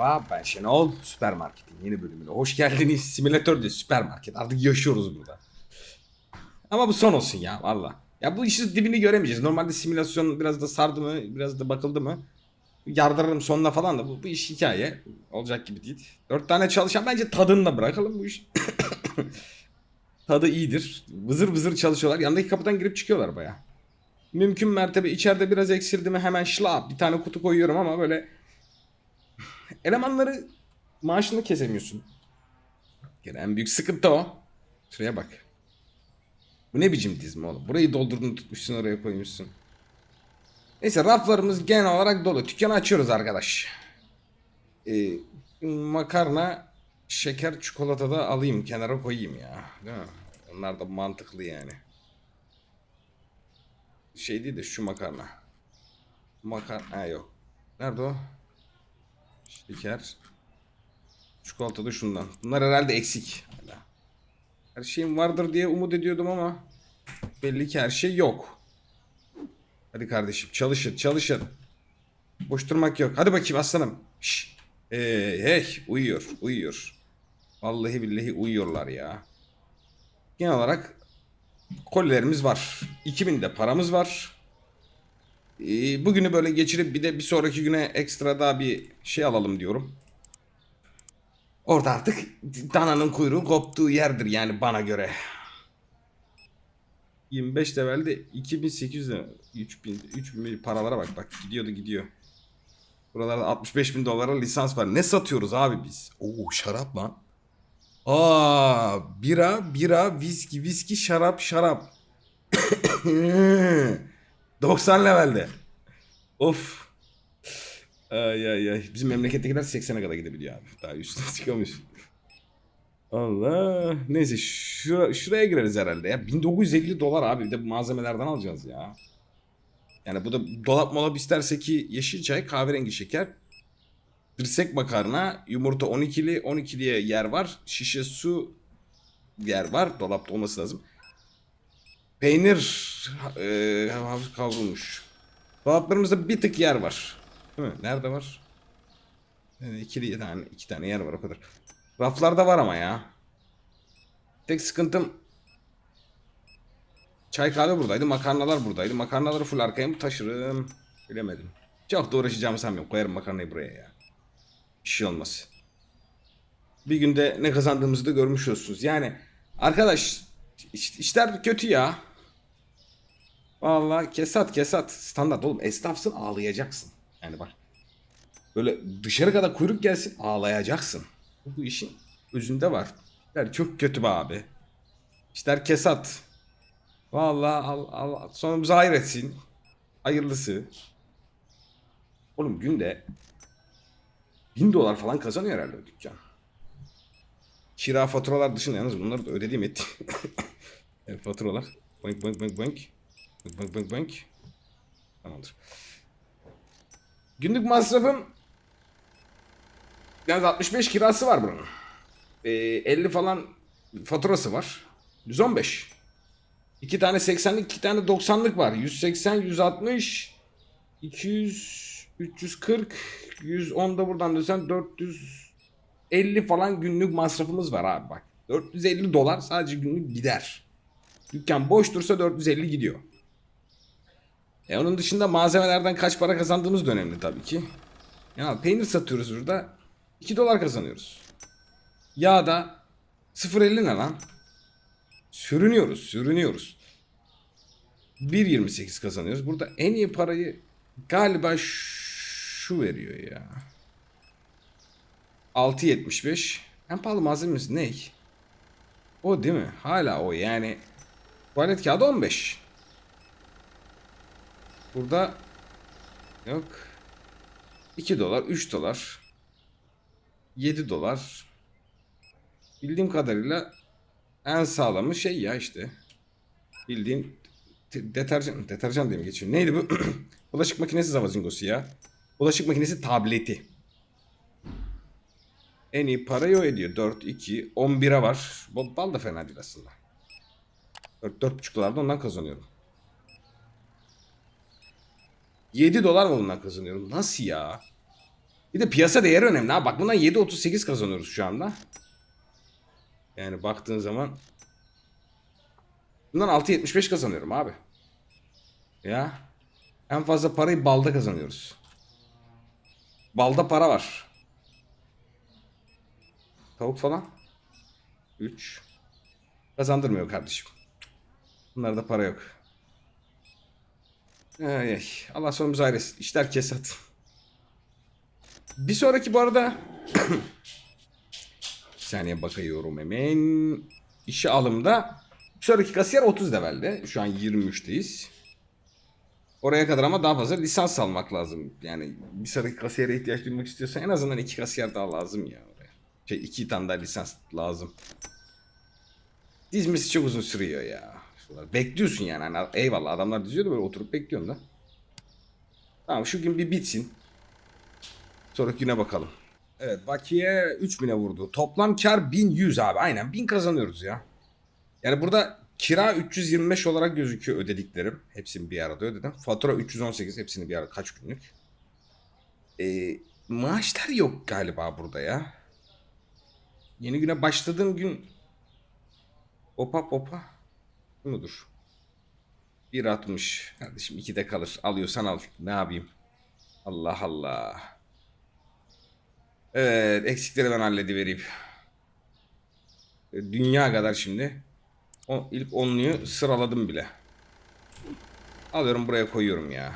Merhaba ben Şenol. Süpermarketin yeni bölümüne hoş geldiniz. Simülatör de süpermarket. Artık yaşıyoruz burada. Ama bu son olsun ya valla. Ya bu işin dibini göremeyeceğiz. Normalde simülasyon biraz da sardı mı, biraz da bakıldı mı yardırırım sonuna falan da bu, bu iş hikaye. Olacak gibi değil. Dört tane çalışan bence tadını da bırakalım bu iş. Tadı iyidir. Vızır vızır çalışıyorlar. Yandaki kapıdan girip çıkıyorlar baya. Mümkün mertebe içeride biraz eksildi mi hemen şlap bir tane kutu koyuyorum ama böyle elemanları maaşını kesemiyorsun. Gene en büyük sıkıntı o. Şuraya bak. Bu ne biçim dizme oğlum? Burayı doldurdun tutmuşsun oraya koymuşsun. Neyse raflarımız genel olarak dolu. Dükkanı açıyoruz arkadaş. Ee, makarna, şeker, çikolata da alayım. Kenara koyayım ya. Değil mi? Onlar da mantıklı yani. Şey değil de şu makarna. Makarna ha, yok. Nerede o? Şeker. Çikolata da şundan. Bunlar herhalde eksik. Her şeyim vardır diye umut ediyordum ama belli ki her şey yok. Hadi kardeşim çalışın çalışın. Boş durmak yok. Hadi bakayım aslanım. Şş. Hey, hey uyuyor uyuyor. Vallahi billahi uyuyorlar ya. Genel olarak kolilerimiz var. 2000 de paramız var. Ee, bugünü böyle geçirip bir de bir sonraki güne ekstra daha bir şey alalım diyorum. Orada artık dananın kuyruğu koptuğu yerdir yani bana göre. 25 levelde 2800 lira. 3000 3000 paralara bak bak gidiyordu gidiyor. Buralarda 65 bin dolara lisans var. Ne satıyoruz abi biz? Oo şarap lan. Aa bira bira viski viski şarap şarap. 90 levelde. Of. Ay ay ay. Bizim memlekettekiler 80'e kadar gidebiliyor abi. Daha üstüne çıkamış. Allah. Neyse şura, şuraya gireriz herhalde ya. 1950 dolar abi. Bir de malzemelerden alacağız ya. Yani bu da dolap molap isterse ki yeşil çay, kahverengi şeker, dirsek makarna, yumurta 12'li, 12'liye yer var. Şişe su yer var. Dolapta olması lazım. Peynir e, hafif kavrulmuş. Dolaplarımızda bir tık yer var. Değil mi? Nerede var? Yani ikili tane, iki tane yer var o kadar. Raflarda var ama ya. Tek sıkıntım çay kahve buradaydı, makarnalar buradaydı. Makarnaları full arkaya mı taşırım? Bilemedim. Çok da uğraşacağımı sanmıyorum. Koyarım makarnayı buraya ya. Bir şey olmaz. Bir günde ne kazandığımızı da görmüş olsunuz. Yani arkadaş iş- işler kötü ya. Vallahi kesat kesat standart oğlum esnafsın ağlayacaksın. Yani bak böyle dışarı kadar kuyruk gelsin ağlayacaksın. Bu, işin özünde var. İşler çok kötü be abi. İşler kesat. Vallahi al, al, sonumuzu hayır etsin. Hayırlısı. Oğlum günde bin dolar falan kazanıyor herhalde o dükkan. Kira faturalar dışında yalnız bunları da ödediğim et. evet, faturalar. Bank bank bank bank. Bank bank bank bank. Tamamdır. Günlük masrafım Yalnız 65 kirası var bunun. Ee, 50 falan faturası var. 115. İki tane 80'lik, iki tane 90'lık var. 180, 160, 200, 340, 110 da buradan dösen 450 falan günlük masrafımız var abi bak. 450 dolar sadece günlük gider. Dükkan boş dursa 450 gidiyor. E onun dışında malzemelerden kaç para kazandığımız da önemli tabii ki. Ya peynir satıyoruz burada. 2 dolar kazanıyoruz. Ya da 0.50 ne lan? Sürünüyoruz, sürünüyoruz. 1.28 kazanıyoruz. Burada en iyi parayı galiba şu veriyor ya. 6.75. En pahalı malzememiz ne? O değil mi? Hala o yani. Tuvalet kağıdı 15. Burada yok. 2 dolar, 3 dolar. 7 dolar. Bildiğim kadarıyla en sağlamı şey ya işte. Bildiğin te- deterjan, deterjan diye mi geçiyor? Neydi bu? Bulaşık makinesi zavazingosu ya. Bulaşık makinesi tableti. En iyi parayı o ediyor. 4, 2, 11'e var. Bal da fena değil aslında. 4, 4,5 dolar da ondan kazanıyorum. 7 dolar mı bundan kazanıyorum? Nasıl ya? Bir de piyasa değeri önemli. Ha bak bundan 7.38 kazanıyoruz şu anda. Yani baktığın zaman bundan 6.75 kazanıyorum abi. Ya en fazla parayı balda kazanıyoruz. Balda para var. Tavuk falan. 3. Kazandırmıyor kardeşim. Bunlarda para yok. Ay, ay. Allah sonumuzu hayretsin. İşler kesat. Bir sonraki bu arada bir saniye bakıyorum hemen. İşe alımda bir sonraki kasiyer 30 levelde. Şu an 23'teyiz. Oraya kadar ama daha fazla lisans almak lazım. Yani bir sonraki kasiyere ihtiyaç duymak istiyorsan en azından iki kasiyer daha lazım ya oraya. Şey iki tane daha lisans lazım. Dizmesi çok uzun sürüyor ya. Şuralar. Bekliyorsun yani. Hani eyvallah adamlar diziyor da böyle oturup bekliyorum da. Tamam şu gün bir bitsin. Sonraki güne bakalım. Evet bakiye 3000'e vurdu. Toplam kar 1100 abi. Aynen 1000 kazanıyoruz ya. Yani burada kira 325 olarak gözüküyor ödediklerim. Hepsini bir arada ödedim. Fatura 318 hepsini bir arada kaç günlük. Ee, maaşlar yok galiba burada ya. Yeni güne başladığım gün Opa opa. Bu mudur? 1.60. Kardeşim 2'de kalır. Alıyorsan al. Ne yapayım? Allah Allah. Evet eksikleri ben halledivereyim. E, Dünya kadar şimdi. O, ilk onluyu sıraladım bile. Alıyorum buraya koyuyorum ya.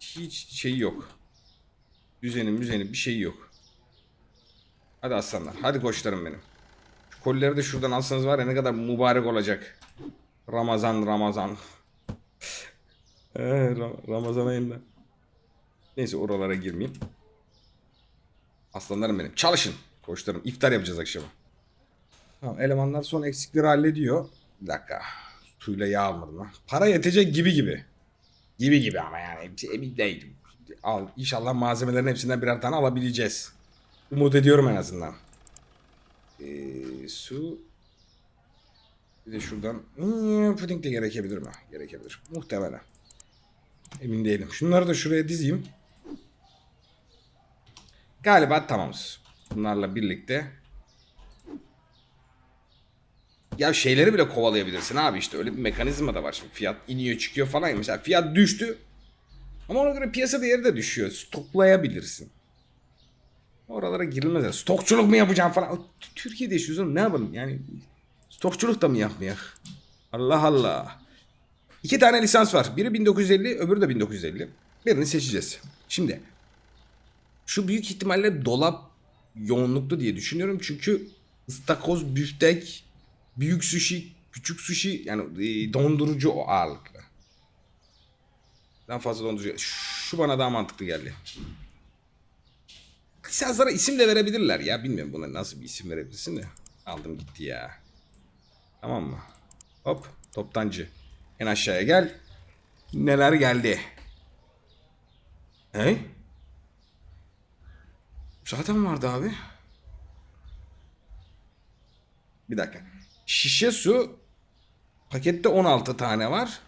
Hiç şey yok. Düzeni müzeni bir şey yok. Hadi aslanlar. Hadi koçlarım benim. Kolileri de şuradan alsanız var ya ne kadar mübarek olacak. Ramazan Ramazan. Ee, Ra- Ramazan ayında. Neyse oralara girmeyeyim. Aslanlarım benim. Çalışın. Koçlarım. İftar yapacağız akşama. Tamam elemanlar son eksikleri hallediyor. Bir dakika. Suyla yağ almadım lan. Para yetecek gibi gibi. Gibi gibi ama yani. Emin değilim. Al, inşallah malzemelerin hepsinden birer tane alabileceğiz. Umut ediyorum en azından. Ee, su. Bir de şuradan hmm, puding de gerekebilir mi? Gerekebilir. Muhtemelen. Emin değilim. Şunları da şuraya dizeyim. Galiba tamamız. Bunlarla birlikte. Ya şeyleri bile kovalayabilirsin abi işte öyle bir mekanizma da var. Şimdi fiyat iniyor çıkıyor falan. Mesela fiyat düştü. Ama ona göre piyasa değeri de düşüyor. Stoklayabilirsin. Oralara girilmez. Stokçuluk mu yapacağım falan. Türkiye'de yaşıyoruz oğlum ne yapalım yani. Stokçuluk da mı yapmayak? Allah Allah. İki tane lisans var. Biri 1950 öbürü de 1950. Birini seçeceğiz. Şimdi şu büyük ihtimalle dolap yoğunluklu diye düşünüyorum. Çünkü ıstakoz, büftek, büyük sushi, küçük sushi yani e, dondurucu o ağırlıklı. Daha fazla dondurucu. Şu bana daha mantıklı geldi. Lisanslara isim de verebilirler ya. Bilmiyorum buna nasıl bir isim verebilirsin de. Aldım gitti ya. Tamam mı? Hop toptancı. En aşağıya gel. Neler geldi? He? Zaten vardı abi. Bir dakika. Şişe su pakette 16 tane var.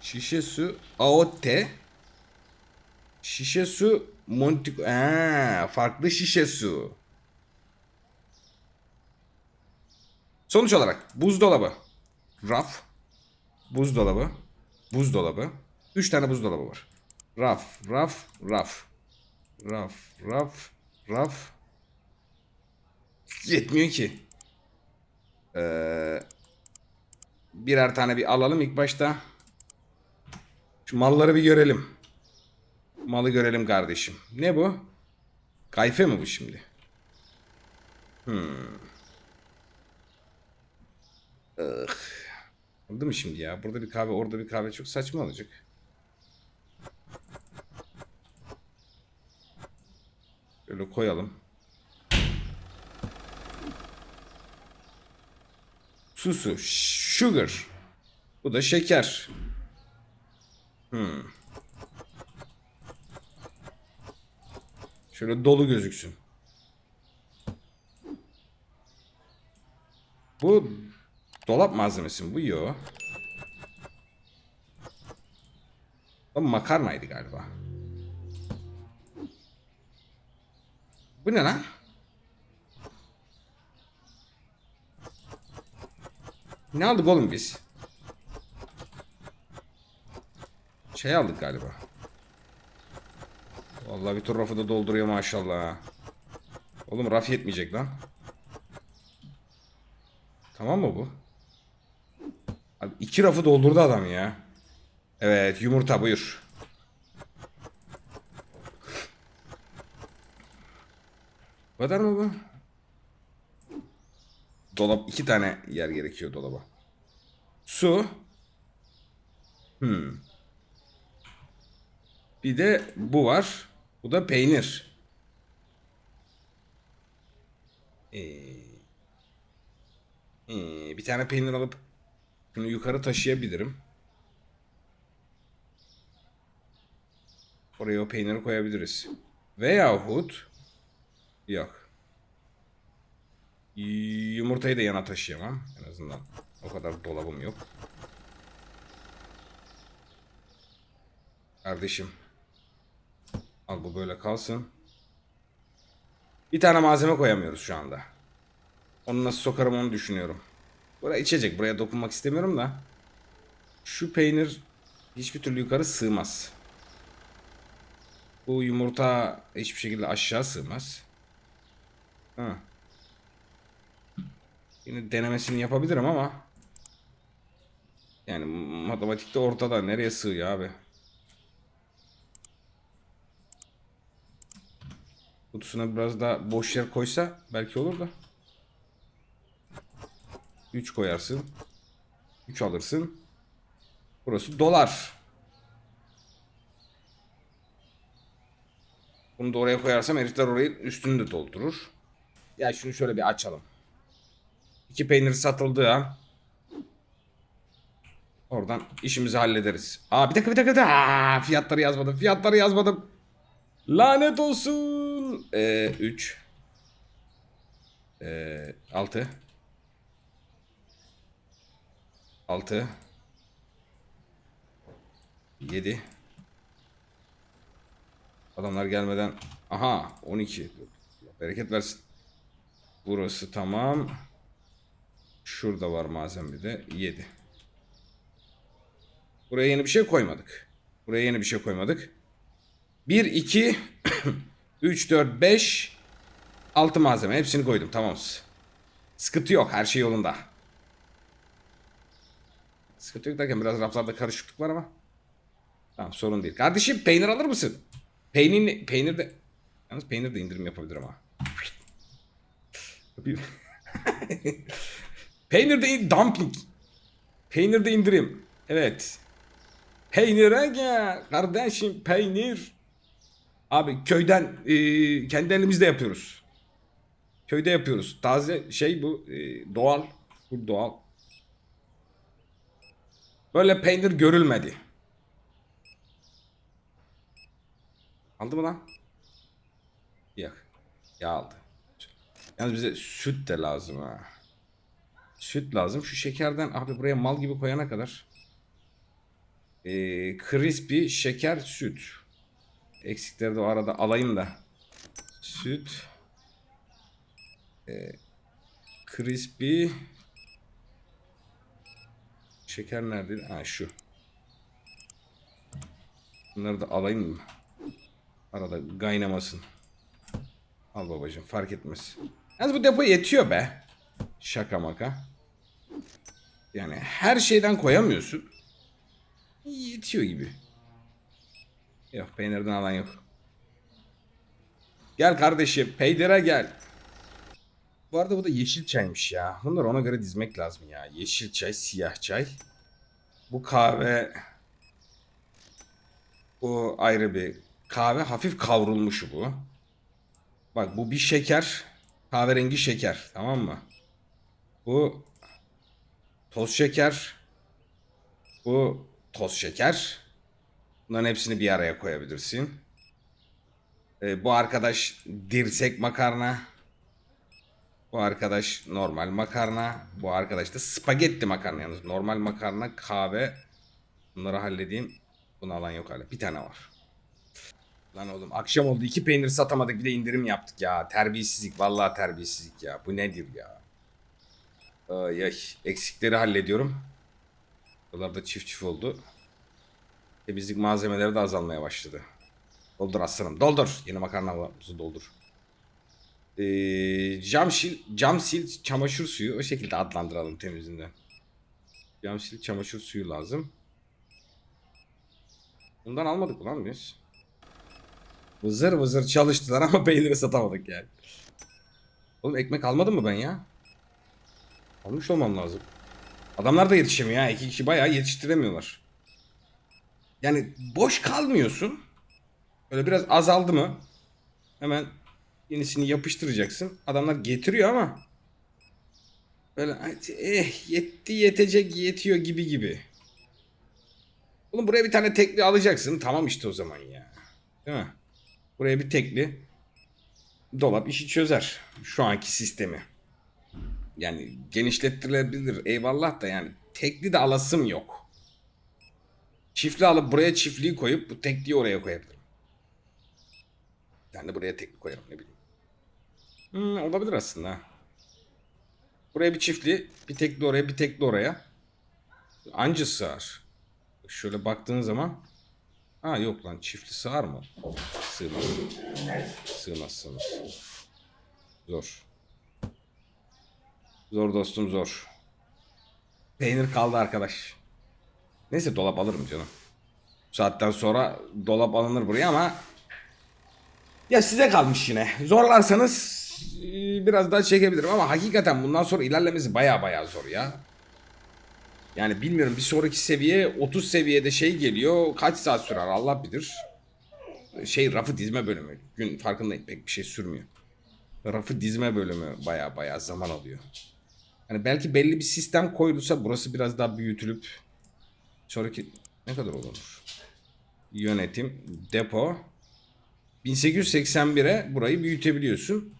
Şişe su AOT Şişe su Montik Aa, farklı şişe su. Sonuç olarak buzdolabı, raf, buzdolabı, buzdolabı. Üç tane buzdolabı var. Raf, raf, raf. Raf, raf, raf. Yetmiyor ki. Ee, birer tane bir alalım ilk başta. Şu malları bir görelim. Malı görelim kardeşim. Ne bu? Kayfe mi bu şimdi? Hmm. Ugh. Oldu mu şimdi ya? Burada bir kahve, orada bir kahve çok saçma olacak. Şöyle koyalım. Su su. Sugar. Bu da şeker. Hmm. Şöyle dolu gözüksün. Bu dolap malzemesi mi? Bu yo. Bu makarnaydı galiba. Bu ne lan? Ne aldık oğlum biz? Şey aldık galiba. Vallahi bir tur rafı da dolduruyor maşallah. Oğlum raf yetmeyecek lan. Tamam mı bu? Abi iki rafı doldurdu adam ya. Evet yumurta buyur. Bu kadar mı bu? Dolap iki tane yer gerekiyor dolaba. Su. Hmm. Bir de bu var. Bu da peynir. Ee, ee, bir tane peynir alıp şunu yukarı taşıyabilirim. Oraya o peyniri koyabiliriz. Veyahut yok. Yumurtayı da yana taşıyamam. En azından o kadar dolabım yok. Kardeşim. Al bu böyle kalsın. Bir tane malzeme koyamıyoruz şu anda. Onu nasıl sokarım onu düşünüyorum. Buraya içecek. Buraya dokunmak istemiyorum da. Şu peynir hiçbir türlü yukarı sığmaz. Bu yumurta hiçbir şekilde aşağı sığmaz. Ha. Yine denemesini yapabilirim ama yani matematikte ortada. Nereye sığıyor abi? Kutusuna biraz daha boş yer koysa belki olur da. 3 koyarsın. 3 alırsın. Burası dolar. Bunu da oraya koyarsam herifler orayı üstünü de doldurur. Ya şunu şöyle bir açalım. İki peynir satıldığı an oradan işimizi hallederiz. Aa bir dakika. bir dakika. Aa, fiyatları yazmadım. Fiyatları yazmadım. Lanet olsun. Ee, 3 ee, 6 6 7 Adamlar gelmeden aha 12 bereket versin. Burası tamam. Şurada var malzeme bir de 7. Buraya yeni bir şey koymadık. Buraya yeni bir şey koymadık. 1 2 3 4 5 6 malzeme hepsini koydum tamamız. Sıkıntı yok her şey yolunda. Sıkıntı yok derken biraz raflarda karışıklık var ama. Tamam sorun değil. Kardeşim peynir alır mısın? Peynir, peynir de... Yalnız peynir de indirim yapabilirim ha. peynir de in- dumpling. Peynir de indirim. Evet. Peynire gel. Kardeşim peynir. Abi köyden e, kendi elimizde yapıyoruz. Köyde yapıyoruz. Taze şey bu e, doğal. Bu doğal. Böyle peynir görülmedi. Aldı mı lan? Yok. Ya aldı. Yalnız bize süt de lazım ha. Süt lazım. Şu şekerden abi buraya mal gibi koyana kadar. Ee, crispy şeker süt. Eksikleri de o arada alayım da. Süt. Ee, crispy. Şeker nerede? Ha şu. Bunları da alayım mı? Arada kaynamasın. Al babacığım fark etmez. Yalnız bu depo yetiyor be. Şaka maka. Yani her şeyden koyamıyorsun. Yetiyor gibi. Yok peynirden alan yok. Gel kardeşim peynire gel. Bu arada bu da yeşil çaymış ya. Bunları ona göre dizmek lazım ya. Yeşil çay, siyah çay. Bu kahve... Bu ayrı bir kahve. Hafif kavrulmuş bu. Bak bu bir şeker. Kahverengi şeker. Tamam mı? Bu toz şeker. Bu toz şeker. Bunların hepsini bir araya koyabilirsin. Ee, bu arkadaş dirsek makarna. Bu arkadaş normal makarna. Bu arkadaş da spagetti makarna yalnız. Normal makarna, kahve. Bunları halledeyim. Bunu alan yok hala. Bir tane var. Lan oğlum akşam oldu iki peynir satamadık bir de indirim yaptık ya. Terbiyesizlik vallahi terbiyesizlik ya. Bu nedir ya? Ay ay eksikleri hallediyorum. Buralarda çift çift oldu. Temizlik malzemeleri de azalmaya başladı. Doldur aslanım doldur. Yeni makarnamızı doldur. Ee, cam, sil, cam sil çamaşır suyu o şekilde adlandıralım temizinden. Cam sil çamaşır suyu lazım. Bundan almadık mı lan biz? Vızır vızır çalıştılar ama peyniri satamadık yani. Oğlum ekmek almadım mı ben ya? Almış olmam lazım. Adamlar da yetişemiyor ha. İki kişi bayağı yetiştiremiyorlar. Yani boş kalmıyorsun. Böyle biraz azaldı mı hemen yenisini yapıştıracaksın. Adamlar getiriyor ama böyle eh yetti yetecek yetiyor gibi gibi. Oğlum buraya bir tane tekli alacaksın. Tamam işte o zaman ya. Değil mi? Buraya bir tekli dolap işi çözer. Şu anki sistemi. Yani genişletilebilir eyvallah da yani tekli de alasım yok. Çiftli alıp buraya çiftliği koyup bu tekliyi oraya koyabilirim. Yani buraya tekli koyarım ne bileyim. Hmm, olabilir aslında. Buraya bir çiftli, bir tekli oraya, bir tekli oraya. Anca sığar. Şöyle baktığın zaman Ha yok lan çiftli sığar mı? Sığmaz. Sığmaz sığmaz. Zor. Zor dostum zor. Peynir kaldı arkadaş. Neyse dolap alırım canım. Saatten sonra dolap alınır buraya ama ya size kalmış yine. Zorlarsanız e, biraz daha çekebilirim ama hakikaten bundan sonra ilerlemesi baya baya zor ya. Yani bilmiyorum bir sonraki seviye 30 seviyede şey geliyor. Kaç saat sürer Allah bilir. Şey rafı dizme bölümü. Gün farkındayım pek bir şey sürmüyor. Rafı dizme bölümü baya baya zaman alıyor. Hani belki belli bir sistem koyulursa burası biraz daha büyütülüp sonraki ne kadar olur? Yönetim, depo 1881'e burayı büyütebiliyorsun.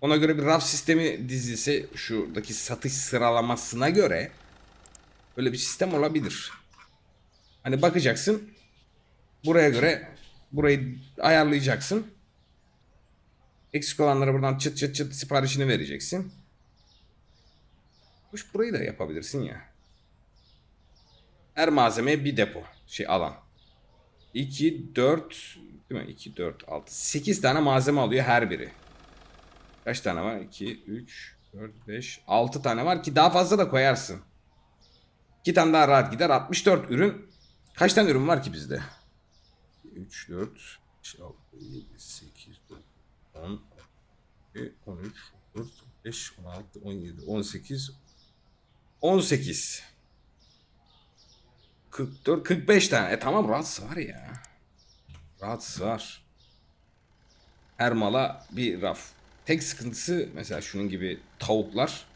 Ona göre bir raf sistemi dizilse şuradaki satış sıralamasına göre böyle bir sistem olabilir. Hani bakacaksın buraya göre burayı ayarlayacaksın. Eksik olanlara buradan çıt çıt çıt siparişini vereceksin. Burayı da yapabilirsin ya. Her malzemeye bir depo şey alan. 2 4 değil mi? 2 4 6 8 tane malzeme alıyor her biri. Kaç tane var? 2 3 4 5 6 tane var ki daha fazla da koyarsın. 2 tane daha rahat gider. 64 ürün. Kaç tane ürün var ki bizde? 3 4 5 6 7 8 9 10 12, 13 14 15 16 17 18 18 44 45 tane. E tamam rahat sığar ya. Rahat sığar. Her mala bir raf. Tek sıkıntısı mesela şunun gibi tavuklar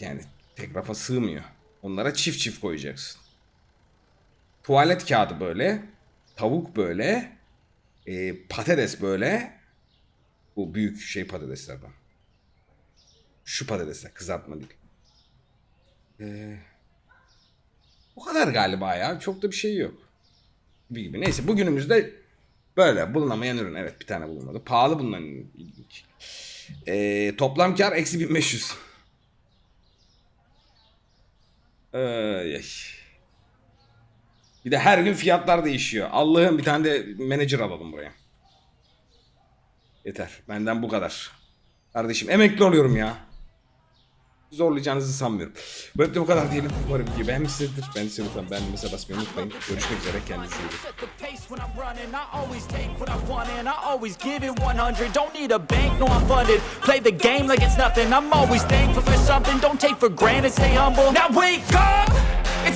yani tek rafa sığmıyor. Onlara çift çift koyacaksın. Tuvalet kağıdı böyle. Tavuk böyle. e, patates böyle. Bu büyük şey patateslerden. Şu patatesler kızartma değil. Ee, bu kadar galiba ya. Çok da bir şey yok. Gibi gibi. Neyse bugünümüzde böyle bulunamayan ürün. Evet bir tane bulunmadı. Pahalı ürün. İlginç. Ee, toplam kar eksi 1500. Ay, ay. Bir de her gün fiyatlar değişiyor. Allah'ım bir tane de menajer alalım buraya. Yeter. Benden bu kadar. Kardeşim emekli oluyorum ya. Zorlayacağınızı sanmıyorum. Bu hafta bu kadar diyelim. Umarım ki beğenmişsinizdir. Ben de lütfen beğendiğinize basmayı unutmayın. Görüşmek üzere. Kendinize iyi bakın. set the pace when I'm running. I always take what I want and I always give it 100. Don't need a bank, no I'm funded. Play the game like it's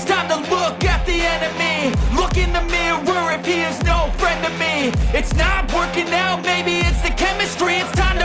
time to look at the enemy. Look in the mirror if he is no friend to me. It's not working out, maybe it's the chemistry. It's time